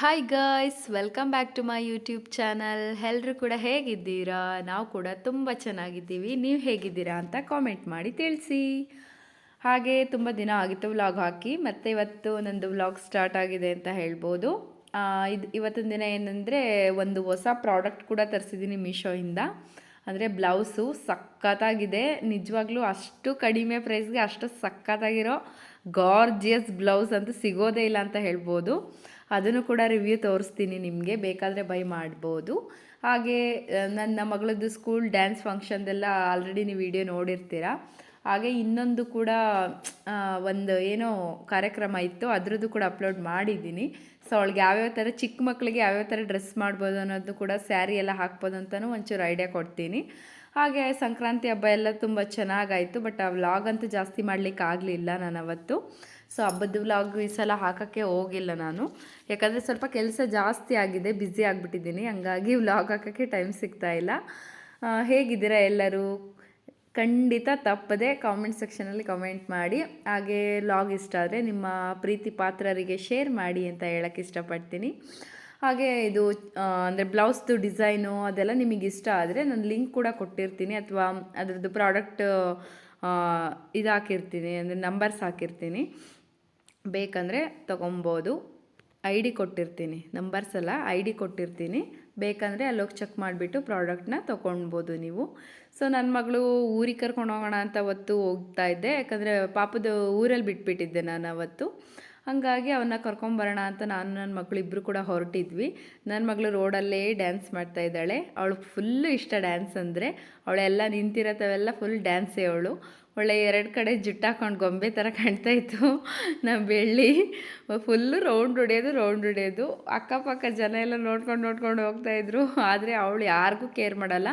Hi guys welcome back to my YouTube channel ಎಲ್ಲರೂ ಕೂಡ ಹೇಗಿದ್ದೀರಾ? ನಾವು ಕೂಡ ತುಂಬ ಚೆನ್ನಾಗಿದ್ದೀವಿ. ನೀವು ಹೇಗಿದ್ದೀರಾ ಅಂತ ಕಾಮೆಂಟ್ ಮಾಡಿ ತಿಳಿಸಿ. ಹಾಗೆ ತುಂಬ ದಿನ ಆಗಿತ್ತು ವ್ಲಾಗ್ ಹಾಕಿ, ಮತ್ತು ಇವತ್ತು ನಂದು ವ್ಲಾಗ್ ಸ್ಟಾರ್ಟ್ ಆಗಿದೆ ಅಂತ ಹೇಳ್ಬೋದು. ಇದು, ಇವತ್ತಿನ ದಿನ ಏನಂದರೆ ಒಂದು ಹೊಸ ಪ್ರಾಡಕ್ಟ್ ಕೂಡ ತರಿಸಿದ್ದೀನಿ ಮೀಶೋಯಿಂದ ಅಂದರೆ ಬ್ಲೌಸು ಸಖತ್ತಾಗಿದೆ. ನಿಜವಾಗ್ಲೂ ಅಷ್ಟು ಕಡಿಮೆ ಪ್ರೈಸ್ಗೆ ಅಷ್ಟು ಸಖತ್ತಾಗಿರೋ ಗಾರ್ಜಿಯಸ್ ಬ್ಲೌಸ್ ಅಂತೂ ಸಿಗೋದೇ ಇಲ್ಲ ಅಂತ ಹೇಳ್ಬೋದು. ಅದನ್ನು ಕೂಡ ರಿವ್ಯೂ ತೋರಿಸ್ತೀನಿ, ನಿಮಗೆ ಬೇಕಾದರೆ ಬೈ ಮಾಡ್ಬೋದು. ಹಾಗೆ ನನ್ನ ಮಗಳದ್ದು ಸ್ಕೂಲ್ ಡ್ಯಾನ್ಸ್ ಫಂಕ್ಷನ್ದೆಲ್ಲ ಆಲ್ರೆಡಿ ನೀವು ವಿಡಿಯೋ ನೋಡಿರ್ತೀರ. ಹಾಗೆ ಇನ್ನೊಂದು ಕೂಡ ಒಂದು ಏನೋ ಕಾರ್ಯಕ್ರಮ ಇತ್ತು, ಅದರದ್ದು ಕೂಡ ಅಪ್ಲೋಡ್ ಮಾಡಿದ್ದೀನಿ. ಸೊ ಅವಳಿಗೆ ಯಾವ್ಯಾವ ಥರ ಚಿಕ್ಕ ಮಕ್ಕಳಿಗೆ ಯಾವ್ಯಾವ ಥರ ಡ್ರೆಸ್ ಮಾಡ್ಬೋದು ಅನ್ನೋದು ಕೂಡ ಸ್ಯಾರಿ ಎಲ್ಲ ಹಾಕ್ಬೋದು ಅಂತಲೂ ಒಂಚೂರು ಐಡಿಯಾ ಕೊಡ್ತೀನಿ. ಹಾಗೆ, ಸಂಕ್ರಾಂತಿ ಹಬ್ಬ ಎಲ್ಲ ತುಂಬ ಚೆನ್ನಾಗಾಯಿತು ಬಟ್ ಆ ವ್ಲಾಗ್ ಅಂತೂ ಜಾಸ್ತಿ ಮಾಡಲಿಕ್ಕೆ ಆಗಲಿಲ್ಲ ನಾನು ಅವತ್ತು ಸೊ ಹಬ್ಬದ ವ್ಲಾಗ್ ಈ ಸಲ ಹಾಕೋಕ್ಕೆ ಹೋಗಿಲ್ಲ ನಾನು. ಯಾಕಂದರೆ ಸ್ವಲ್ಪ ಕೆಲಸ ಜಾಸ್ತಿ ಆಗಿದೆ ಬ್ಯುಸಿ ಆಗಿಬಿಟ್ಟಿದ್ದೀನಿ. ಹಂಗಾಗಿ ವ್ಲಾಗ್ ಹಾಕೋಕ್ಕೆ ಟೈಮ್ ಸಿಗ್ತಾ ಇಲ್ಲ. ಹೇಗಿದ್ದೀರಾ ಎಲ್ಲರೂ? ಖಂಡಿತ ತಪ್ಪದೆ ಕಾಮೆಂಟ್ ಸೆಕ್ಷನಲ್ಲಿ ಕಮೆಂಟ್ ಮಾಡಿ. ಹಾಗೆ ಲಾಗ್ ಇಷ್ಟ ಆದರೆ ನಿಮ್ಮ ಪ್ರೀತಿ ಪಾತ್ರರಿಗೆ ಶೇರ್ ಮಾಡಿ ಅಂತ ಹೇಳಕ್ಕೆ ಇಷ್ಟಪಡ್ತೀನಿ. ಹಾಗೆ ಇದು ಅಂದರೆ ಬ್ಲೌಸ್ದು ಡಿಸೈನು ಅದೆಲ್ಲ ನಿಮಗೆ ಇಷ್ಟ ಆದರೆ ನಾನು ಲಿಂಕ್ ಕೂಡ ಕೊಟ್ಟಿರ್ತೀನಿ. ಅಥವಾ ಅದರದ್ದು ಪ್ರಾಡಕ್ಟ್ ಇದಾಕಿರ್ತೀನಿ, ಅಂದರೆ ನಂಬರ್ಸ್ ಹಾಕಿರ್ತೀನಿ. ಬೇಕಂದರೆ ತೊಗೊಬೋದು. ಐ ಡಿ ಕೊಟ್ಟಿರ್ತೀನಿ. ನಂಬರ್ಸ್ ಎಲ್ಲ ಐ ಡಿ ಕೊಟ್ಟಿರ್ತೀನಿ. ಬೇಕಂದರೆ ಅಲ್ಲೋಗಿ ಚೆಕ್ ಮಾಡಿಬಿಟ್ಟು ಪ್ರಾಡಕ್ಟ್ನ ತೊಗೊಳ್ಬೋದು ನೀವು. ಸೊ ನನ್ನ ಮಗಳು ಊರಿಗೆ ಕರ್ಕೊಂಡು ಹೋಗೋಣ ಅಂತ ಅವತ್ತು ಹೋಗ್ತಾ ಇದ್ದೆ. ಯಾಕಂದರೆ ಪಾಪದ ಊರಲ್ಲಿ ಬಿಟ್ಬಿಟ್ಟಿದ್ದೆ ನಾನು ಅವತ್ತು. ಹಾಗಾಗಿ ಅವನ್ನ ಕರ್ಕೊಂಬರೋಣ ಅಂತ ನಾನು ನನ್ನ ಮಗಳು ಇಬ್ಬರು ಕೂಡ ಹೊರಟಿದ್ವಿ. ನನ್ನ ಮಗಳು ರೋಡಲ್ಲೇ ಡ್ಯಾನ್ಸ್ ಮಾಡ್ತಾ ಇದ್ದಾಳೆ. ಅವಳು ಫುಲ್ಲು ಇಷ್ಟ ಡ್ಯಾನ್ಸ್ ಅಂದರೆ. ಅವಳೆಲ್ಲ ನಿಂತಿರತ್ತವೆಲ್ಲ ಫುಲ್ ಡ್ಯಾನ್ಸೇ ಅವಳು. ಒಳ್ಳೆ ಎರಡು ಕಡೆ ಜುಟ್ಟು ಹಾಕೊಂಡು ಗೊಂಬೆ ಥರ ಕಾಣ್ತಾ ಇತ್ತು. ನಮ್ಮ ಬೆಳ್ಳಿ ಫುಲ್ಲು ರೌಂಡ್ ಹೊಡೆಯೋದು ರೌಂಡ್ ಹೊಡೆಯೋದು. ಅಕ್ಕಪಕ್ಕ ಜನ ಎಲ್ಲ ನೋಡ್ಕೊಂಡು ನೋಡ್ಕೊಂಡು ಹೋಗ್ತಾ ಇದ್ರು. ಆದರೆ ಅವಳು ಯಾರಿಗೂ ಕೇರ್ ಮಾಡಲ್ಲ.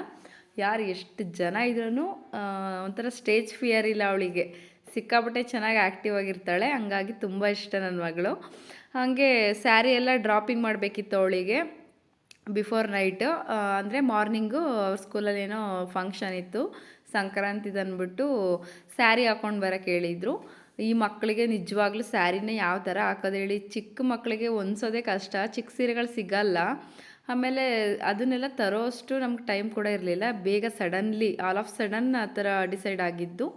ಯಾರು ಎಷ್ಟು ಜನ ಇದ್ರೂ ಒಂಥರ ಸ್ಟೇಜ್ ಫಿಯರ್ ಇಲ್ಲ ಅವಳಿಗೆ. ಸಿಕ್ಕಾಪಟ್ಟೆ ಚೆನ್ನಾಗಿ ಆ್ಯಕ್ಟಿವ್ ಆಗಿರ್ತಾಳೆ. ಹಂಗಾಗಿ ತುಂಬ ಇಷ್ಟ ನನ್ನ ಮಗಳು. ಹಾಗೆ ಸ್ಯಾರಿ ಎಲ್ಲ ಡ್ರಾಪಿಂಗ್ ಮಾಡಬೇಕಿತ್ತು ಅವಳಿಗೆ. ಬಿಫೋರ್ ನೈಟು ಅಂದರೆ ಮಾರ್ನಿಂಗು ಅವ್ರ ಸ್ಕೂಲಲ್ಲಿ ಏನೋ ಫಂಕ್ಷನ್ ಇತ್ತು ಸಂಕ್ರಾಂತಿದು ಅಂದ್ಬಿಟ್ಟು ಸ್ಯಾರಿ ಹಾಕೊಂಡು ಬರೋಕ್ಕೆ ಹೇಳಿದರು. ಈ ಮಕ್ಕಳಿಗೆ ನಿಜವಾಗ್ಲೂ ಸ್ಯಾರಿನ ಯಾವ ಥರ ಹಾಕೋದು ಹೇಳಿ, ಚಿಕ್ಕ ಮಕ್ಕಳಿಗೆ ಹೊಂದ್ಸೋದೇ ಕಷ್ಟ, ಚಿಕ್ಕ ಸೀರೆಗಳು ಸಿಗಲ್ಲ. ಆಮೇಲೆ ಅದನ್ನೆಲ್ಲ ತರೋಷ್ಟು ನಮ್ಗೆ ಟೈಮ್ ಕೂಡ ಇರಲಿಲ್ಲ. ಬೇಗ ಸಡನ್ಲಿ ಆಲ್ ಆಫ್ ಸಡನ್ ಆ ಥರ ಡಿಸೈಡ್ ಆಗಿದ್ದು.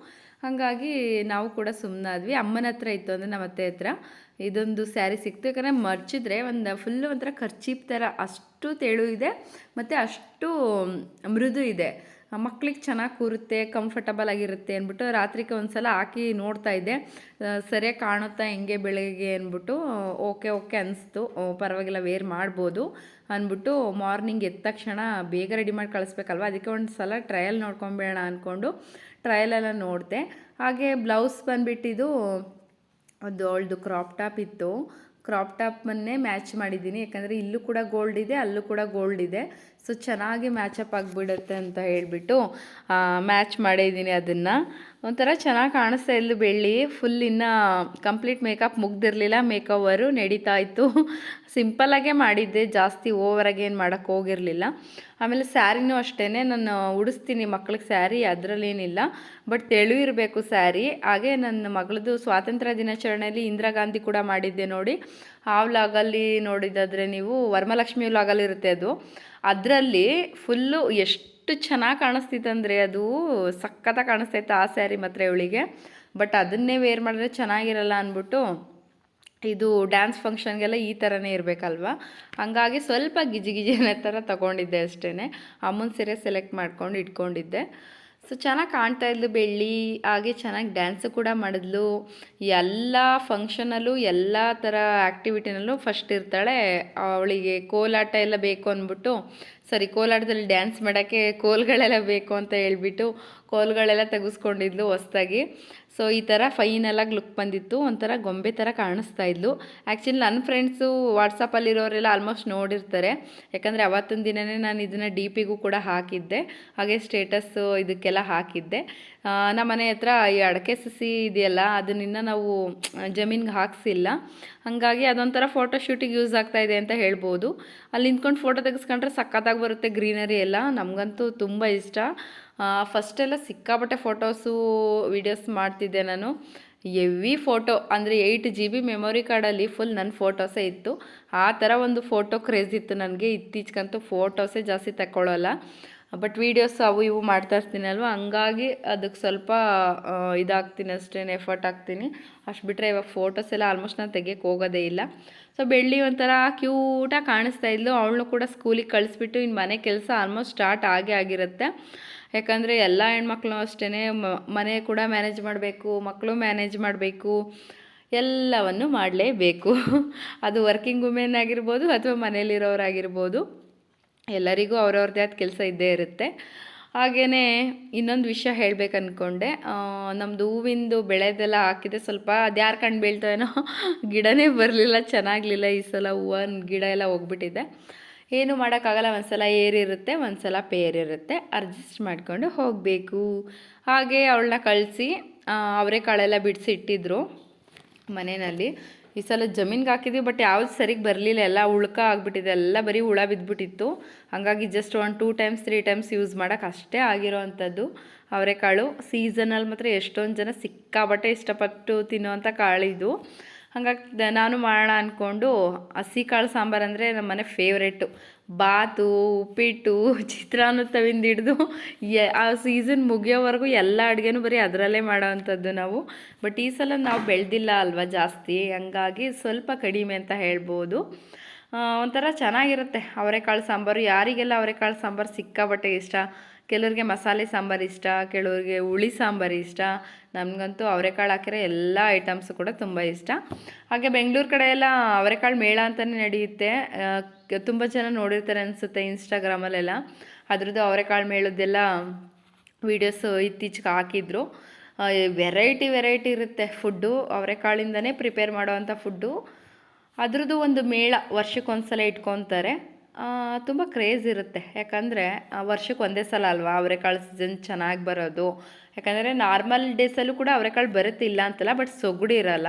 ಹಾಗಾಗಿ ನಾವು ಕೂಡ ಸುಮ್ಮನಾದ್ವಿ ಅಮ್ಮನ ಹತ್ರ ಇತ್ತು ಅಂದರೆ ನಮ್ಮ ಅತ್ತೆ ಹತ್ರ. ಇದೊಂದು ಸ್ಯಾರಿ ಸಿಕ್ತು. ಯಾಕಂದರೆ ಮರ್ಚಿದ್ರೆ ಒಂದು ಫುಲ್ಲು ಒಂಥರ ಖರ್ಚೀಪ್ ಥರ ಅಷ್ಟು ತೆಳು ಇದೆ, ಮತ್ತು ಅಷ್ಟು ಮೃದು ಇದೆ. ಮಕ್ಳಿಗೆ ಚೆನ್ನಾಗಿ ಕೂರುತ್ತೆ ಕಂಫರ್ಟಬಲ್ ಆಗಿರುತ್ತೆ ಅಂದ್ಬಿಟ್ಟು ರಾತ್ರಿಗೆ ಒಂದು ಸಲ ಹಾಕಿ ನೋಡ್ತಾ ಇದ್ದೆ. ಸರಿಯಾಗಿ ಕಾಣುತ್ತಾ ಹೆಂಗೆ ಬೆಳಗ್ಗೆ ಅಂದ್ಬಿಟ್ಟು, ಓಕೆ ಓಕೆ ಅನಿಸ್ತು. ಪರವಾಗಿಲ್ಲ ವೇರ್ ಮಾಡ್ಬೋದು. ಅಂದ್ಬಿಟ್ಟು ಮಾರ್ನಿಂಗ್ ಎದ್ದ ತಕ್ಷಣ ಬೇಗ ರೆಡಿ ಮಾಡಿ ಕಳಿಸ್ಬೇಕಲ್ವ? ಅದಕ್ಕೆ ಒಂದು ಸಲ ಟ್ರಯಲ್ ನೋಡ್ಕೊಂಬೇಡ ಅಂದ್ಕೊಂಡು ಟ್ರಯಲೆಲ್ಲ ನೋಡಿದೆ. ಹಾಗೆ ಬ್ಲೌಸ್ ಬಂದುಬಿಟ್ಟಿದ್ದು ಒಂದು ಅವಳದು ಕ್ರಾಪ್ ಟಾಪ್ ಇತ್ತು. ಕ್ರಾಪ್ ಟಾಪನ್ನೇ ಮ್ಯಾಚ್ ಮಾಡಿದ್ದೀನಿ. ಯಾಕಂದರೆ ಇಲ್ಲೂ ಕೂಡ ಗೋಲ್ಡ್ ಇದೆ, ಅಲ್ಲೂ ಕೂಡ ಗೋಲ್ಡ್ ಇದೆ. ಸೊ ಚೆನ್ನಾಗಿ ಮ್ಯಾಚಪ್ ಆಗಿಬಿಡುತ್ತೆ ಅಂತ ಹೇಳಿಬಿಟ್ಟು ಮ್ಯಾಚ್ ಮಾಡಿದ್ದೀನಿ ಅದನ್ನು. ಒಂಥರ ಚೆನ್ನಾಗಿ ಕಾಣಿಸ್ತಾ ಇಲ್ಲ ಬೆಳ್ಳಿ. ಫುಲ್ ಇನ್ನು ಕಂಪ್ಲೀಟ್ ಮೇಕಪ್ ಮುಗ್ದಿರಲಿಲ್ಲ. ಮೇಕವರು ನಡೀತಾ ಇತ್ತು. ಸಿಂಪಲ್ಲಾಗೇ ಮಾಡಿದ್ದೆ. ಜಾಸ್ತಿ ಓವರಾಗಿ ಏನು ಮಾಡೋಕ್ಕೆ ಹೋಗಿರಲಿಲ್ಲ. ಆಮೇಲೆ ಸ್ಯಾರಿನೂ ಅಷ್ಟೇ ನಾನು ಉಡಿಸ್ತೀನಿ ಮಕ್ಳಿಗೆ ಸ್ಯಾರಿ, ಅದರಲ್ಲೇನಿಲ್ಲ. ಬಟ್ ತೆಳು ಇರಬೇಕು ಸ್ಯಾರಿ. ಹಾಗೆ ನನ್ನ ಮಗಳದು ಸ್ವಾತಂತ್ರ್ಯ ದಿನಾಚರಣೆಯಲ್ಲಿ ಇಂದಿರಾ ಗಾಂಧಿ ಕೂಡ ಮಾಡಿದ್ದೆ ನೋಡಿ. ಆ ವ್ಲಾಗಲ್ಲಿ ನೋಡಿದಾದರೆ ನೀವು ವರ್ಮಲಕ್ಷ್ಮಿ ವ್ಲಾಗಲ್ಲಿ ಇರುತ್ತೆ ಅದು. ಅದರಲ್ಲಿ ಫುಲ್ಲು ಎಷ್ಟು ಚೆನ್ನಾಗಿ ಕಾಣಿಸ್ತಿತ್ತಂದರೆ ಅದು ಸಖತ್ತಾಗಿ ಕಾಣಿಸ್ತೈತೆ ಆ ಸ್ಯಾರಿ ಮಾತ್ರ ಇವಳಿಗೆ. ಬಟ್ ಅದನ್ನೇ ವೇರ್ ಮಾಡಿದ್ರೆ ಚೆನ್ನಾಗಿರಲ್ಲ ಅಂದ್ಬಿಟ್ಟು ಇದು ಡ್ಯಾನ್ಸ್ ಫಂಕ್ಷನ್ಗೆಲ್ಲ ಈ ಥರನೇ ಇರಬೇಕಲ್ವ? ಹಂಗಾಗಿ ಸ್ವಲ್ಪ ಗಿಜಿ ಗಿಜಿ ಅನ್ನೋ ಥರ ತೊಗೊಂಡಿದ್ದೆ ಅಷ್ಟೇ ಅಮ್ಮನ ಸೀರೆ ಸೆಲೆಕ್ಟ್ ಮಾಡ್ಕೊಂಡು ಇಟ್ಕೊಂಡಿದ್ದೆ. ಸೊ ಚೆನ್ನಾಗಿ ಕಾಣ್ತಾ ಇದ್ಲು ಬೆಳ್ಳಿ, ಹಾಗೆ ಚೆನ್ನಾಗಿ ಡ್ಯಾನ್ಸು ಕೂಡ ಮಾಡಿದ್ಲು. ಎಲ್ಲ ಫಂಕ್ಷನಲ್ಲೂ ಎಲ್ಲ ಥರ ಆ್ಯಕ್ಟಿವಿಟಿನಲ್ಲೂ ಫಸ್ಟ್ ಇರ್ತಾಳೆ. ಅವಳಿಗೆ ಕೋಲಾಟ ಎಲ್ಲ ಬೇಕು ಅಂದ್ಬಿಟ್ಟು ಸರಿ ಕೋಲಾಟದಲ್ಲಿ ಡ್ಯಾನ್ಸ್ ಮಾಡೋಕ್ಕೆ ಕೋಲ್ಗಳೆಲ್ಲ ಬೇಕು ಅಂತ ಹೇಳ್ಬಿಟ್ಟು ಕೋಲ್ಗಳೆಲ್ಲ ತೆಗೆಸ್ಕೊಂಡಿದ್ಲು ಹೊಸ್ದಾಗಿ. ಸೊ ಈ ಥರ ಫೈನಲಾಗಿ ಲುಕ್ ಬಂದಿತ್ತು. ಒಂಥರ ಗೊಂಬೆ ಥರ ಕಾಣಿಸ್ತಾ ಇದ್ಲು. ಆ್ಯಕ್ಚುಲಿ ನನ್ನ ಫ್ರೆಂಡ್ಸು ವಾಟ್ಸಪ್ಪಲ್ಲಿರೋರೆಲ್ಲ ಆಲ್ಮೋಸ್ಟ್ ನೋಡಿರ್ತಾರೆ. ಯಾಕಂದರೆ ಅವತ್ತಿನ ದಿನವೇ ನಾನು ಇದನ್ನು ಡಿ ಪಿಗೂ ಕೂಡ ಹಾಕಿದ್ದೆ. ಹಾಗೆ ಸ್ಟೇಟಸ್ಸು ಇದಕ್ಕೆಲ್ಲ ಹಾಕಿದ್ದೆ. ನಮ್ಮ ಮನೆ ಹತ್ರ ಈ ಅಡಕೆ ಸಸಿ ಇದೆಯಲ್ಲ ಅದನ್ನ ನಾವು ಜಮೀನ್ಗೆ ಹಾಕ್ಸಿಲ್ಲ. ಹಾಗಾಗಿ ಅದೊಂಥರ ಫೋಟೋ ಶೂಟಿಗೆ ಯೂಸ್ ಆಗ್ತಾ ಇದೆ ಅಂತ ಹೇಳ್ಬೋದು. ಅಲ್ಲಿ ನಿಂತ್ಕೊಂಡು ಫೋಟೋ ತೆಗೆಸ್ಕೊಂಡ್ರೆ ಸಖತ್ತಾಗಿ ಬರುತ್ತೆ ಗ್ರೀನರಿ ಎಲ್ಲ. ನಮಗಂತೂ ತುಂಬ ಇಷ್ಟ. ಫಸ್ಟೆಲ್ಲ ಸಿಕ್ಕಾಪಟ್ಟೆ ಫೋಟೋಸು, ವೀಡಿಯೋಸ್ ಮಾಡ್ತಿದ್ದೆ ನಾನು. ಎವಿ ಫೋಟೋ, ಅಂದರೆ ಏಯ್ಟ್ ಜಿ ಬಿ ಮೆಮೊರಿ ಕಾರ್ಡಲ್ಲಿ ಫುಲ್ ನನ್ನ ಫೋಟೋಸೇ ಇತ್ತು. ಆ ಥರ ಒಂದು ಫೋಟೋ ಕ್ರೇಜ್ ಇತ್ತು ನನಗೆ. ಇತ್ತೀಚೆಗಂತೂ ಫೋಟೋಸೇ ಜಾಸ್ತಿ ತಗೊಳ್ಳೋಲ್ಲ ಬಟ್ ವೀಡಿಯೋಸ್ ಅವು ಇವು ಮಾಡ್ತಾ ಇರ್ತೀನಿ ಅಲ್ವಾ? ಹಂಗಾಗಿ ಅದಕ್ಕೆ ಸ್ವಲ್ಪ ಇದಾಗ್ತೀನಿ ಅಷ್ಟೇನು ಎಫರ್ಟ್ ಹಾಕ್ತೀನಿ. ಅಷ್ಟು ಬಿಟ್ಟರೆ ಇವಾಗ ಫೋಟೋಸ್ ಎಲ್ಲ ಆಲ್ಮೋಸ್ಟ್ ನಾನು ತೆಗಿಯಕ್ಕೆ ಹೋಗೋದೇ ಇಲ್ಲ. ಸೊ ಬೆಳ್ಳಿ ಒಂಥರ ಕ್ಯೂಟಾಗಿ ಕಾಣಿಸ್ತಾ ಇದ್ಲು. ಅವಳನ್ನು ಕೂಡ ಸ್ಕೂಲಿಗೆ ಕಳಿಸ್ಬಿಟ್ಟು ಇನ್ನು ಮನೆ ಕೆಲಸ ಆಲ್ಮೋಸ್ಟ್ ಸ್ಟಾರ್ಟ್ ಆಗೇ ಆಗಿರುತ್ತೆ. ಯಾಕಂದರೆ ಎಲ್ಲ ಹೆಣ್ಮಕ್ಳು ಅಷ್ಟೇ ಮನೆ ಕೂಡ ಮ್ಯಾನೇಜ್ ಮಾಡಬೇಕು ಮಕ್ಕಳು ಮ್ಯಾನೇಜ್ ಮಾಡಬೇಕು, ಎಲ್ಲವನ್ನು ಮಾಡಲೇಬೇಕು. ಅದು ವರ್ಕಿಂಗ್ ವುಮೆನ್ ಆಗಿರ್ಬೋದು ಅಥವಾ ಮನೇಲಿರೋರಾಗಿರ್ಬೋದು ಎಲ್ಲರಿಗೂ ಅವ್ರವ್ರದ್ದೇ ಆದ ಕೆಲಸ ಇದ್ದೇ ಇರುತ್ತೆ. ಹಾಗೆಯೇ ಇನ್ನೊಂದು ವಿಷಯ ಹೇಳ್ಬೇಕು ಅಂದ್ಕೊಂಡೆ ನಮ್ಮದು ಹೂವಿಂದು ಬೆಳೆದೆಲ್ಲ ಹಾಕಿದೆ ಸ್ವಲ್ಪ ಅದು ಯಾರು ಕಂಡು ಗಿಡನೇ ಬರಲಿಲ್ಲ, ಚೆನ್ನಾಗಲಿಲ್ಲ ಈ ಸಲ ಹೂವಿನ, ಗಿಡ ಎಲ್ಲ ಹೋಗ್ಬಿಟ್ಟಿದೆ. ಏನು ಮಾಡೋಕ್ಕಾಗಲ್ಲ ಒಂದು ಸಲ ಏರಿರುತ್ತೆ ಒಂದು ಸಲ ಪೇರಿರುತ್ತೆ. ಅಡ್ಜಸ್ಟ್ ಮಾಡಿಕೊಂಡು ಹೋಗಬೇಕು. ಹಾಗೆ ಅವಳನ್ನ ಕಳಿಸಿ ಅವರೆಕಾಳೆಲ್ಲ ಬಿಡಿಸಿ ಇಟ್ಟಿದ್ರು ಮನೆಯಲ್ಲಿ. ಈ ಸಲ ಜಮೀನ್ಗೆ ಹಾಕಿದ್ವಿ ಬಟ್ ಯಾವ್ದು ಸರಿಗೆ ಬರಲಿಲ್ಲ. ಎಲ್ಲ ಉಳ್ಕ ಆಗಿಬಿಟ್ಟಿದೆ. ಎಲ್ಲ ಬರೀ ಹುಳ ಬಿದ್ದುಬಿಟ್ಟಿತ್ತು ಹಾಗಾಗಿ ಜಸ್ಟ್ ಒಂದು two times three times use ಮಾಡೋಕೆ ಅಷ್ಟೇ ಆಗಿರೋ ಅಂಥದ್ದು ಅವರೆಕಾಳು ಸೀಸನಲ್ಲಿ ಮಾತ್ರ ಎಷ್ಟೊಂದು ಜನ ಸಿಕ್ಕಾಬಟ್ಟೆ ಇಷ್ಟಪಟ್ಟು ತಿನ್ನುವಂಥ ಕಾಳಿದು. ಹಾಗಾಗಿ ನಾನು ಮಾಡೋಣ ಅಂದ್ಕೊಂಡು ಹಸಿ ಕಾಳು ಸಾಂಬಾರು ಅಂದರೆ ನಮ್ಮ ಮನೆ ಫೇವ್ರೆಟ್ಟು ಬಾತು, ಉಪ್ಪಿಟ್ಟು, ಚಿತ್ರಾನ್ನ ತವಿಂದ ಹಿಡಿದು ಆ ಸೀಸನ್ ಮುಗಿಯೋವರೆಗೂ ಎಲ್ಲ ಅಡುಗೆನೂ ಬರೀ ಅದರಲ್ಲೇ ಮಾಡೋ ಅಂಥದ್ದು ನಾವು. ಬಟ್ ಈ ಸಲ ನಾವು ಬೆಳೆದಿಲ್ಲ ಅಲ್ವಾ ಜಾಸ್ತಿ. ಹಂಗಾಗಿ ಸ್ವಲ್ಪ ಕಡಿಮೆ ಅಂತ ಹೇಳ್ಬೋದು. ಒಂಥರ ಚೆನ್ನಾಗಿರುತ್ತೆ ಅವರೆಕಾಳು ಸಾಂಬಾರು. ಯಾರಿಗೆಲ್ಲ ಅವರೆಕಾಳು ಸಾಂಬಾರು ಸಿಕ್ಕಾಬಟ್ಟೆ ಇಷ್ಟ ಕೆಲವ್ರಿಗೆ ಮಸಾಲೆ ಸಾಂಬಾರು ಇಷ್ಟ, ಕೆಲವ್ರಿಗೆ ಹುಳಿ ಸಾಂಬಾರು ಇಷ್ಟ, ನಮಗಂತೂ ಅವರೆಕಾಳು ಹಾಕಿರೋ ಎಲ್ಲ ಐಟಮ್ಸು ಕೂಡ ತುಂಬ ಇಷ್ಟ. ಹಾಗೆ ಬೆಂಗಳೂರು ಕಡೆ ಎಲ್ಲ ಅವರೆಕಾಳು ಮೇಳ ಅಂತಲೇ ನಡೆಯುತ್ತೆ. ತುಂಬ ಜನ ನೋಡಿರ್ತಾರೆ ಅನಿಸುತ್ತೆ ಇನ್ಸ್ಟಾಗ್ರಾಮಲ್ಲೆಲ್ಲ. ಅದ್ರದ್ದು ಅವರೆಕಾಳು ಮೇಳದ್ದೆಲ್ಲ ವೀಡಿಯೋಸು ಇತ್ತೀಚೆಗೆ ಹಾಕಿದ್ರು. ವೆರೈಟಿ ವೆರೈಟಿ ಇರುತ್ತೆ ಫುಡ್ಡು. ಅವರೆಕಾಳಿಂದನೇ ಪ್ರಿಪೇರ್ ಮಾಡೋವಂಥ ಫುಡ್ಡು. ಅದ್ರದ್ದು ಒಂದು ಮೇಳ ವರ್ಷಕ್ಕೊಂದ್ಸಲ ಇಟ್ಕೊತಾರೆ. ತುಂಬ ಕ್ರೇಜ್ ಇರುತ್ತೆ. ಯಾಕಂದರೆ ವರ್ಷಕ್ಕೆ ಒಂದೇ ಸಲ ಅಲ್ವಾ? ಅವರೆಕಾಳು ಸೀಸನ್ ಚೆನ್ನಾಗಿ ಬರೋದು. ಯಾಕಂದರೆ ನಾರ್ಮಲ್ ಡೇಸಲ್ಲೂ ಕೂಡ ಅವರೆಕಾಳು ಬರುತ್ತೆ ಇಲ್ಲ ಅಂತಲ್ಲ ಬಟ್ ಸೊಗಡು ಇರಲ್ಲ.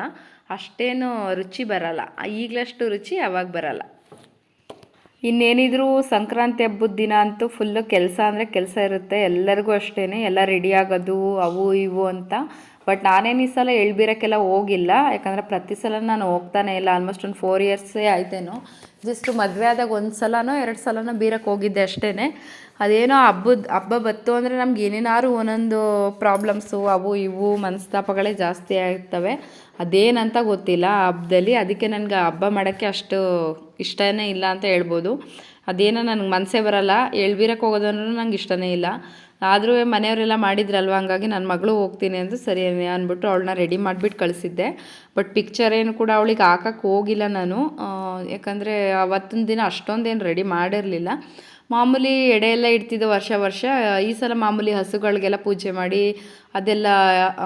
ಅಷ್ಟೇನು ರುಚಿ ಬರಲ್ಲ. ಈಗಲಷ್ಟು ರುಚಿ ಯಾವಾಗ ಬರಲ್ಲ. ಇನ್ನೇನಿದ್ರು ಸಂಕ್ರಾಂತಿ ಹಬ್ಬದ ದಿನ ಅಂತೂ ಫುಲ್ಲು ಕೆಲಸ ಅಂದರೆ ಕೆಲಸ ಇರುತ್ತೆ. ಎಲ್ಲರಿಗೂ ಅಷ್ಟೇ ಎಲ್ಲ ರೆಡಿ ಆಗೋದು, ಅವು ಇವು ಅಂತ. ಬಟ್ ನಾನೇನು ಈ ಸಲ ಎಳ್ಬಿರೋಕ್ಕೆಲ್ಲ ಹೋಗಿಲ್ಲ. ಯಾಕಂದರೆ ಪ್ರತಿ ಸಲ ನಾನು ಹೋಗ್ತಾನೆ ಇಲ್ಲ. ಆಲ್ಮೋಸ್ಟ್ ಒಂದು ಫೋರ್ ಇಯರ್ಸೇ ಆಯ್ತೇನೋ. ಜಸ್ಟ್ ಮದುವೆ ಆದಾಗ ಒಂದು ಸಲನೋ, ಎರಡು ಸಲನೋ ಬೀರಕ್ಕೆ ಹೋಗಿದ್ದೆ ಅಷ್ಟೇ ಅದೇನೋ ಹಬ್ಬದ, ಹಬ್ಬ ಬತ್ತು ಅಂದರೆ ನಮ್ಗೆ ಏನೇನಾದ್ರು ಒಂದೊಂದು ಪ್ರಾಬ್ಲಮ್ಸು ಅವು ಇವು ಮನಸ್ತಾಪಗಳೇ ಜಾಸ್ತಿ ಆಗ್ತವೆ. ಅದೇನಂತ ಗೊತ್ತಿಲ್ಲ. ಹಬ್ಬದಲ್ಲಿ ಅದಕ್ಕೆ ನನಗೆ ಹಬ್ಬ ಮಾಡೋಕ್ಕೆ ಅಷ್ಟು ಇಷ್ಟನೇ ಇಲ್ಲ ಅಂತ ಹೇಳ್ಬೋದು. ಅದೇನೋ ನನಗೆ ಮನಸ್ಸೇ ಬರಲ್ಲ. ಎಳ್ಬೀರಕ್ಕೆ ಹೋಗೋದು ಅನ್ನೋದು ನಂಗೆ ಇಷ್ಟನೇ ಇಲ್ಲ. ಆದರೂ ಮನೆಯವರೆಲ್ಲ ಮಾಡಿದ್ರಲ್ವ, ಹಂಗಾಗಿ ನನ್ನ ಮಗಳು ಹೋಗ್ತೀನಿ ಅಂತ ಸರಿ ಅಂದ್ಬಿಟ್ಟು ಅವಳನ್ನ ರೆಡಿ ಮಾಡಿಬಿಟ್ಟು ಕಳಿಸಿದ್ದೆ. ಬಟ್ ಪಿಕ್ಚರ್ ಏನು ಕೂಡ ಅವಳಿಗೆ ಹಾಕಕ್ಕೆ ಹೋಗಿಲ್ಲ ನಾನು. ಯಾಕಂದರೆ ಅವತ್ತಿನ ದಿನ ಅಷ್ಟೊಂದೇನು ರೆಡಿ ಮಾಡಿರಲಿಲ್ಲ. ಮಾಮೂಲಿ ಎಡೆ ಎಲ್ಲ ಇಡ್ತಿದ್ದು ವರ್ಷ ವರ್ಷ, ಈ ಸಲ ಮಾಮೂಲಿ ಹಸುಗಳಿಗೆಲ್ಲ ಪೂಜೆ ಮಾಡಿ, ಅದೆಲ್ಲ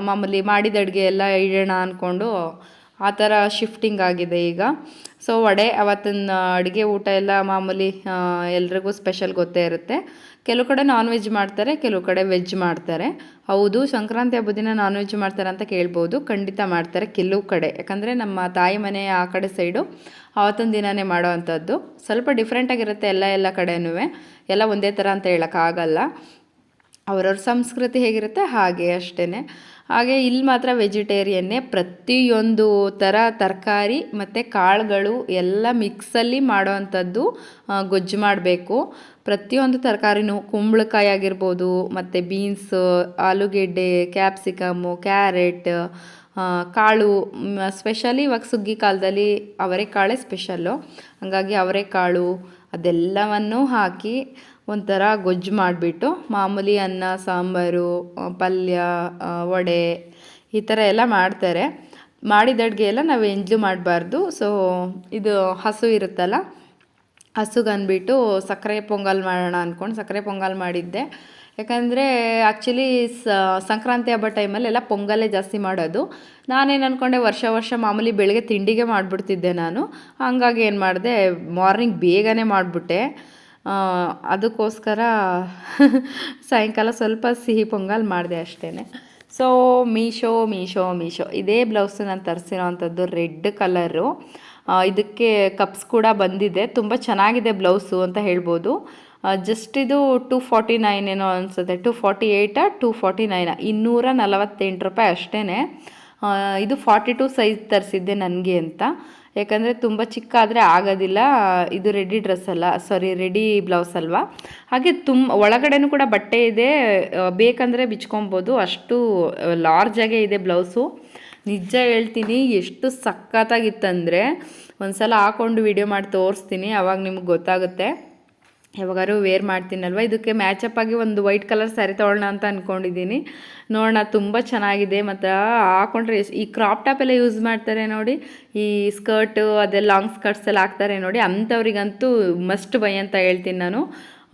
ಮಾಮೂಲಿ ಮಾಡಿದ ಅಡುಗೆ ಎಲ್ಲ ಇಡೋಣ ಅಂದ್ಕೊಂಡು ಆ ಥರ ಶಿಫ್ಟಿಂಗ್ ಆಗಿದೆ ಈಗ. ಸೊ ವಡೆ ಅವತ್ತಿನ ಅಡುಗೆ ಊಟ ಎಲ್ಲ ಮಾಮೂಲಿ ಎಲ್ರಿಗೂ ಸ್ಪೆಷಲ್ ಗೊತ್ತೇ ಇರುತ್ತೆ. ಕೆಲವು ಕಡೆ ನಾನ್ ವೆಜ್ ಮಾಡ್ತಾರೆ, ಕೆಲವು ಕಡೆ ವೆಜ್ ಮಾಡ್ತಾರೆ. ಹೌದು, ಸಂಕ್ರಾಂತಿ ಹಬ್ಬದ ದಿನ ನಾನ್ ವೆಜ್ ಮಾಡ್ತಾರೆ ಅಂತ ಕೇಳ್ಬೋದು. ಖಂಡಿತ ಮಾಡ್ತಾರೆ ಕೆಲವು ಕಡೆ. ಯಾಕಂದರೆ ನಮ್ಮ ತಾಯಿ ಮನೆ ಆ ಕಡೆ ಸೈಡು ಆವತ್ತಿನ ದಿನವೇ ಮಾಡೋ ಅಂಥದ್ದು ಸ್ವಲ್ಪ ಡಿಫ್ರೆಂಟಾಗಿರುತ್ತೆ ಎಲ್ಲ ಎಲ್ಲ ಕಡೆನೂ ಎಲ್ಲ ಒಂದೇ ಥರ ಅಂತ ಹೇಳೋಕ್ಕಾಗಲ್ಲ. ಅವ್ರವ್ರ ಸಂಸ್ಕೃತಿ ಹೇಗಿರುತ್ತೆ? ಹಾಗೆ ಅಷ್ಟೇ ಹಾಗೆ ಇಲ್ಲಿ ಮಾತ್ರ ವೆಜಿಟೇರಿಯನ್ನೇ ಪ್ರತಿಯೊಂದು ಥರ ತರಕಾರಿ ಮತ್ತು ಕಾಳುಗಳು ಎಲ್ಲ ಮಿಕ್ಸಲ್ಲಿ ಮಾಡೋವಂಥದ್ದು ಗೊಜ್ಜು ಮಾಡಬೇಕು. ಪ್ರತಿಯೊಂದು ತರಕಾರಿನೂ ಕುಂಬಳಕಾಯಿ ಆಗಿರ್ಬೋದು, ಮತ್ತು ಬೀನ್ಸ್, ಆಲೂಗೆಡ್ಡೆ, ಕ್ಯಾಪ್ಸಿಕಮ್ಮು, ಕ್ಯಾರೆಟ್ ಕಾಳು ಸ್ಪೆಷಲಿ ಇವಾಗ ಸುಗ್ಗಿ ಕಾಲದಲ್ಲಿ ಅವರೆಕಾಳೆ ಸ್ಪೆಷಲ್ಲು. ಹಾಗಾಗಿ ಅವರೆಕಾಳು ಅದೆಲ್ಲವನ್ನು ಹಾಕಿ ಒಂಥರ ಗೊಜ್ಜು ಮಾಡಿಬಿಟ್ಟು ಮಾಮೂಲಿ ಅನ್ನ, ಸಾಂಬಾರು ಪಲ್ಯ ವಡೆ ಈ ಥರ ಎಲ್ಲ ಮಾಡ್ತಾರೆ. ಮಾಡಿದ ಅಡುಗೆ ಎಲ್ಲ ನಾವು ಎಂಜ್ಲು ಮಾಡಬಾರ್ದು. ಸೊ ಇದು ಹಸು ಇರುತ್ತಲ್ಲ ಹಸುಗಂದ್ಬಿಟ್ಟು ಸಕ್ಕರೆ ಪೊಂಗಲ್ ಮಾಡೋಣ ಅಂದ್ಕೊಂಡು ಸಕ್ಕರೆ ಪೊಂಗಲ್ ಮಾಡಿದ್ದೆ. ಯಾಕಂದರೆ ಆ್ಯಕ್ಚುಲಿ ಸಂಕ್ರಾಂತಿ ಹಬ್ಬ ಟೈಮಲ್ಲಿ ಎಲ್ಲ ಪೊಂಗಲೇ ಜಾಸ್ತಿ ಮಾಡೋದು. ನಾನೇನು ಅಂದ್ಕೊಂಡೆ ವರ್ಷ ವರ್ಷ ಮಾಮೂಲಿ ಬೆಳಗ್ಗೆ ತಿಂಡಿಗೆ ಮಾಡಿಬಿಡ್ತಿದ್ದೆ ನಾನು. ಹಂಗಾಗಿ ಏನು ಮಾಡಿದೆ ಮಾರ್ನಿಂಗ್ ಬೇಗನೆ ಮಾಡಿಬಿಟ್ಟೆ. ಅದಕ್ಕೋಸ್ಕರ ಸಾಯಂಕಾಲ ಸ್ವಲ್ಪ ಸಿಹಿ ಪೊಂಗಲ್ ಮಾಡಿದೆ ಅಷ್ಟೇ ಸೊ ಮೀಶೋ ಮೀಶೋ ಮೀಶೋ. ಇದೇ ಬ್ಲೌಸು ನಾನು ತರಿಸಿರೋ ಅಂಥದ್ದು ರೆಡ್ ಕಲರು ಇದಕ್ಕೆ ಕಪ್ಸ್ ಕೂಡ ಬಂದಿದೆ. ತುಂಬ ಚೆನ್ನಾಗಿದೆ ಬ್ಲೌಸು ಅಂತ ಹೇಳ್ಬೋದು. ಜಸ್ಟ್ ಇದು ಟು ಫಾರ್ಟಿ ನೈನ್ ಏನೋ ಅನಿಸುತ್ತೆ. ಟೂ ಫಾರ್ಟಿ ಏಯ್ಟಾ ಟೂ ಫಾರ್ಟಿ ನೈನಾ ಇನ್ನೂರ ನಲವತ್ತೆಂಟು ರೂಪಾಯಿ ಅಷ್ಟೇ ಇದು ಫಾರ್ಟಿ ಟು ಸೈಜ್ ತರಿಸಿದ್ದೆ ನನಗೆ ಅಂತ. ಯಾಕಂದರೆ ತುಂಬ ಚಿಕ್ಕ ಆದರೆ ಆಗೋದಿಲ್ಲ. ಇದು ರೆಡಿ ಡ್ರೆಸ್ ಅಲ್ಲ ಸಾರಿ ರೆಡಿ ಬ್ಲೌಸ್ ಅಲ್ವಾ? ಹಾಗೆ ತುಂಬ ಒಳಗಡೆನೂ ಕೂಡ ಬಟ್ಟೆ ಇದೆ. ಬೇಕಂದರೆ ಬಿಚ್ಕೊಬೋದು. ಅಷ್ಟು ಲಾರ್ಜಾಗೆ ಇದೆ ಬ್ಲೌಸು. ನಿಜ ಹೇಳ್ತೀನಿ, ಎಷ್ಟು ಸಖತ್ತಾಗಿತ್ತಂದರೆ ಒಂದು ಸಲ ಹಾಕ್ಕೊಂಡು ವಿಡಿಯೋ ಮಾಡಿ ತೋರಿಸ್ತೀನಿ, ಅವಾಗ ನಿಮ್ಗೆ ಗೊತ್ತಾಗುತ್ತೆ. ಯಾವಾಗಾದ್ರು ವೇರ್ ಮಾಡ್ತೀನಲ್ವ? ಇದಕ್ಕೆ ಮ್ಯಾಚಪ್ ಆಗಿ ಒಂದು ವೈಟ್ ಕಲರ್ ಸ್ಯಾರಿ ತೊಗೊಳ್ಳೋಣ ಅಂತ ಅಂದ್ಕೊಂಡಿದ್ದೀನಿ ನೋಡೋಣ ತುಂಬ ಚೆನ್ನಾಗಿದೆ. ಮತ್ತು ಹಾಕೊಂಡ್ರೆ ಈ ಕ್ರಾಪ್ ಟಾಪ್ ಎಲ್ಲ ಯೂಸ್ ಮಾಡ್ತಾರೆ ನೋಡಿ. ಈ ಸ್ಕರ್ಟು ಅದೆಲ್ಲ ಲಾಂಗ್ ಸ್ಕರ್ಟ್ಸ್ ಎಲ್ಲ ಹಾಕ್ತಾರೆ ನೋಡಿ. ಅಂಥವ್ರಿಗಂತೂ ಮಸ್ಟ್ ಬೈ ಅಂತ ಹೇಳ್ತೀನಿ ನಾನು.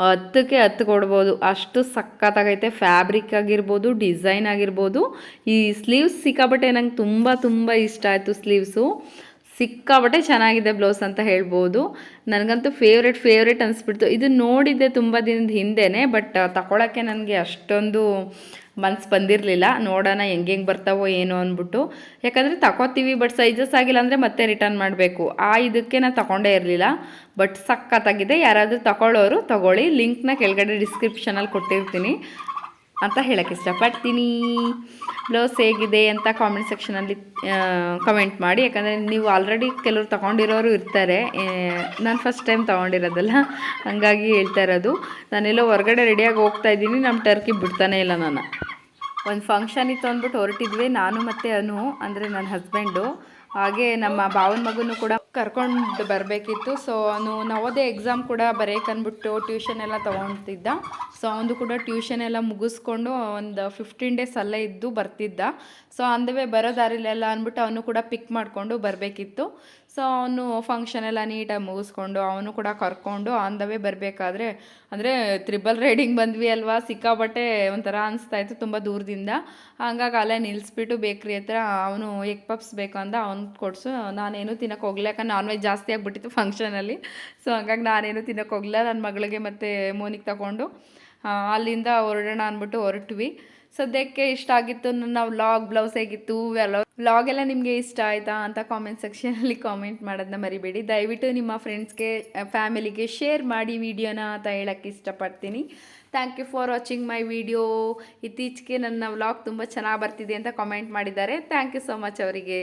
ಹತ್ತಕ್ಕೆ ಹತ್ತು ಕೊಡ್ಬೋದು. ಅಷ್ಟು ಸಖತ್ತಾಗೈತೆ. ಫ್ಯಾಬ್ರಿಕ್ ಆಗಿರ್ಬೋದು ಡಿಸೈನ್ ಆಗಿರ್ಬೋದು. ಈ ಸ್ಲೀವ್ಸ್ ಸಿಕ್ಕಾಬಟ್ಟೆ ನಂಗೆ ತುಂಬ ತುಂಬ ಇಷ್ಟ ಆಯಿತು ಸ್ಲೀವ್ಸು ಸಿಕ್ಕಾಬಟ್ಟೆ ಚೆನ್ನಾಗಿದೆ ಬ್ಲೌಸ್ ಅಂತ ಹೇಳ್ಬೋದು. ನನಗಂತೂ ಫೇವ್ರೆಟ್ ಫೇವ್ರೆಟ್ ಅನಿಸ್ಬಿಡ್ತು. ಇದು ನೋಡಿದ್ದೆ ತುಂಬ ದಿನದ ಹಿಂದೆನೇ ಬಟ್ ತಗೊಳಕ್ಕೆ ನನಗೆ ಅಷ್ಟೊಂದು ಮನ್ಸು ಬಂದಿರಲಿಲ್ಲ. ನೋಡೋಣ ಹೆಂಗೆ ಹೆಂಗೆ ಬರ್ತಾವೋ ಏನೋ ಅಂದ್ಬಿಟ್ಟು ಯಾಕಂದರೆ ತಗೋತೀವಿ ಬಟ್ ಸೈಜಸ್ ಆಗಿಲ್ಲ ಅಂದರೆ ಮತ್ತೆ ರಿಟರ್ನ್ ಮಾಡಬೇಕು. ಆ ಇದಕ್ಕೆ ನಾನು ತಗೊಂಡೇ ಇರಲಿಲ್ಲ. ಬಟ್ ಸಖತ್ತಾಗಿದೆ. ಯಾರಾದರೂ ತಗೊಳ್ಳೋರು ತಗೊಳ್ಳಿ. ಲಿಂಕ್ನ ಕೆಳಗಡೆ ಡಿಸ್ಕ್ರಿಪ್ಷನಲ್ಲಿ ಕೊಟ್ಟಿರ್ತೀನಿ. ಅಂತ ಹೇಳಕ್ಕೆ ಇಷ್ಟಪಡ್ತೀನಿ. ಬ್ಲೌಸ್ ಹೇಗಿದೆ ಅಂತ ಕಾಮೆಂಟ್ ಸೆಕ್ಷನಲ್ಲಿ ಕಮೆಂಟ್ ಮಾಡಿ. ಯಾಕಂದರೆ ನೀವು ಆಲ್ರೆಡಿ ಕೆಲವರು ತಗೊಂಡಿರೋರು ಇರ್ತಾರೆ. ನಾನು ಫಸ್ಟ್ ಟೈಮ್ ತೊಗೊಂಡಿರೋದಲ್ಲ. ಹಾಗಾಗಿ ಹೇಳ್ತಾ ಇರೋದು. ನಾನೆಲ್ಲೋ ಹೊರಗಡೆ ರೆಡಿಯಾಗಿ ಹೋಗ್ತಾ ಇದ್ದೀನಿ. ನಮ್ಮ ಟರ್ಕಿ ಬಿಡ್ತಾನೆ ಇಲ್ಲ ನಾನು. ಒಂದು ಫಂಕ್ಷನ್ ಇತ್ತು ಅಂದ್ಬಿಟ್ಟು ಹೊರಟಿದ್ವಿ. ನಾನು ಮತ್ತು ಅನು, ಅಂದರೆ ನನ್ನ ಹಸ್ಬೆಂಡು ಹಾಗೆ ನಮ್ಮ ಭಾವನ ಮಗನೂ ಕೂಡ ಕರ್ಕೊಂಡು ಬರಬೇಕಿತ್ತು. ಸೊ ಅವನು ನವೋದಯ ಎಕ್ಸಾಮ್ ಕೂಡ ಬರೆಯಕ್ಕನ್ಬಿಟ್ಟು ಟ್ಯೂಷನ್ ಎಲ್ಲ ತೊಗೊಳ್ತಿದ್ದ ಸೊ ಅವನು ಕೂಡ ಟ್ಯೂಷನ್ ಎಲ್ಲ ಮುಗಿಸ್ಕೊಂಡು ಒಂದು ಫಿಫ್ಟೀನ್ ಡೇಸ್ ಅಲ್ಲೇ ಇದ್ದು ಬರ್ತಿದ್ದ. ಸೊ ಅಂದವೇ ಬರೋ ದಾರಿಲೆಲ್ಲ ಅಂದ್ಬಿಟ್ಟು ಅವನು ಕೂಡ ಪಿಕ್ ಮಾಡಿಕೊಂಡು ಬರಬೇಕಿತ್ತು. ಸೊ ಅವನು ಫಂಕ್ಷನ್ ಎಲ್ಲ ನೀಟಾಗಿ ಮುಗಿಸ್ಕೊಂಡು ಅವನು ಕೂಡ ಕರ್ಕೊಂಡು ಆನ್ ದ ವೇ ಬರಬೇಕಾದ್ರೆ, ಅಂದರೆ ತ್ರಿಬಲ್ ರೈಡಿಂಗ್ ಬಂದ್ವಿ ಅಲ್ವಾ? ಸಿಕ್ಕಾಬಟ್ಟೆ ಒಂಥರ ಅನಿಸ್ತಾ ಇತ್ತು ತುಂಬ ದೂರದಿಂದ. ಹಂಗಾಗಿ ಅಲ್ಲೇ ನಿಲ್ಲಿಸ್ಬಿಟ್ಟು ಬೇಕ್ರಿ ಹತ್ರ ಅವನು ಎಗ್ ಪಪ್ಸ್ ಬೇಕು ಅಂತ ಅವ್ನು ಕೊಡಿಸು. ನಾನೇನು ತಿನ್ನೋಕೆ ಹೋಗ್ಲಿಲ್ಲ, ಯಾಕಂದ್ರೆ ನಾನ್ ವೆಜ್ ಜಾಸ್ತಿ ಆಗಿಬಿಟ್ಟಿತ್ತು ಫಂಕ್ಷನಲ್ಲಿ ಸೊ ಹಂಗಾಗಿ ನಾನೇನು ತಿನ್ನೋಕೆ ಹೋಗಲಿಲ್ಲ. ನನ್ನ ಮಗಳಿಗೆ ಮತ್ತು ಮೋನಿಗೆ ತಗೊಂಡು ಅಲ್ಲಿಂದ ಹೊರಡೋಣ ಅಂದ್ಬಿಟ್ಟು ಹೊರಟ್ವಿ. ಸದ್ಯಕ್ಕೆ ಇಷ್ಟ ಆಗಿತ್ತು ನನ್ನ ವ್ಲಾಗ್ ಬ್ಲೌಸ್ ಹೇಗಿತ್ತು ವ್ಲಾಗ್ ಎಲ್ಲ ನಿಮಗೆ ಇಷ್ಟ ಆಯಿತಾ ಅಂತ ಕಾಮೆಂಟ್ ಸೆಕ್ಷನಲ್ಲಿ ಕಾಮೆಂಟ್ ಮಾಡೋದನ್ನ ಮರಿಬೇಡಿ. ದಯವಿಟ್ಟು ನಿಮ್ಮ ಫ್ರೆಂಡ್ಸ್ಗೆ ಫ್ಯಾಮಿಲಿಗೆ ಶೇರ್ ಮಾಡಿ ವಿಡಿಯೋನ ಅಂತ ಹೇಳೋಕ್ಕೆ ಇಷ್ಟಪಡ್ತೀನಿ. Thank you for watching my video ಇತ್ತೀಚೆಗೆ ನನ್ನ ವ್ಲಾಗ್ ತುಂಬ ಚೆನ್ನಾಗಿ ಬರ್ತಿದೆ ಅಂತ ಕಾಮೆಂಟ್ ಮಾಡಿದ್ದಾರೆ. ಥ್ಯಾಂಕ್ ಯು ಸೊ ಮಚ್ ಅವರಿಗೆ.